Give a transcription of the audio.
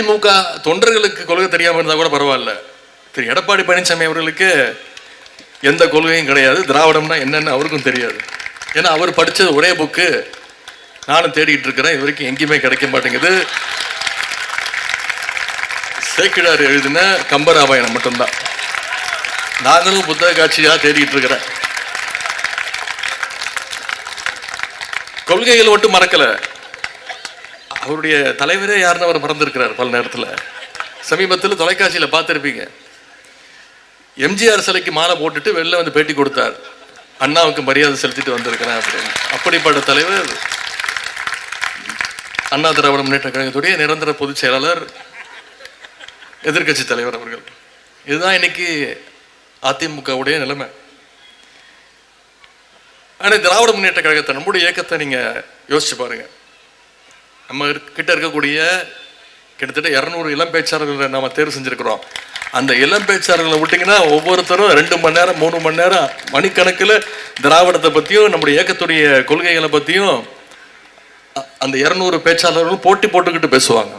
அதிமுக தொண்டர்களுக்கு கொள்கை தெரியாமல் இருந்தால் கூட பரவாயில்ல. திரு. எடப்பாடி பழனிசாமி அவர்களுக்கு எந்த கொள்கையும் கிடையாது. திராவிடம்னா என்னன்னு அவருக்கும் தெரியாது. ஏன்னா அவர் படிச்சது ஒரே புக்கு நானும் தேடிட்டு இருக்கிறேன். இது வரைக்கும் எங்கேயுமே கிடைக்க மாட்டேங்குது. சேக்கிழார் எழுதின கம்பராமாயணம் மட்டும்தான். நாங்களும் புத்தக காட்சியாக தேடிட்டு இருக்கிறேன். கொள்கைகள் மட்டும் மறக்கல. அவருடைய தலைவரே யாருன்னு அவர் மறந்துருக்கிறார் பல நேரத்தில். சமீபத்தில் தொலைக்காட்சியில் பார்த்துருப்பீங்க. எம்ஜிஆர் சிலைக்கு மாலை போட்டுட்டு வெளில வந்து பேட்டி கொடுத்தார். அண்ணாவுக்கு மரியாதை செலுத்திட்டு வந்திருக்கிறேன் அப்படின்னு. அப்படிப்பட்ட தலைவர் அண்ணா திராவிட முன்னேற்ற கழகத்துடைய நிரந்தர பொதுச் செயலாளர் எதிர்க்கட்சி தலைவர் அவர்கள். இதுதான் இன்னைக்கு அதிமுகவுடைய நிலைமை. ஆனால் திராவிட முன்னேற்ற கழகத்தை நம்முடைய இயக்கத்தை நீங்கள் யோசிச்சு பாருங்கள் நம்ம இருக்க- கிட்ட இருக்கக்கூடிய கிட்டத்தட்ட இரநூறு இளம் பேச்சாளர்களை நம்ம தேர்வு செஞ்சுருக்கிறோம். அந்த இளம் பேச்சாளர்களை விட்டிங்கன்னா ஒவ்வொருத்தரும் ரெண்டு மணி நேரம் மூணு மணி நேரம் மணிக்கணக்கில் திராவிடத்தை பற்றியும் நம்முடைய இயக்கத்துடைய கொள்கைகளை பற்றியும் அந்த இரநூறு பேச்சாளர்களும் போட்டி போட்டுக்கிட்டு பேசுவாங்க.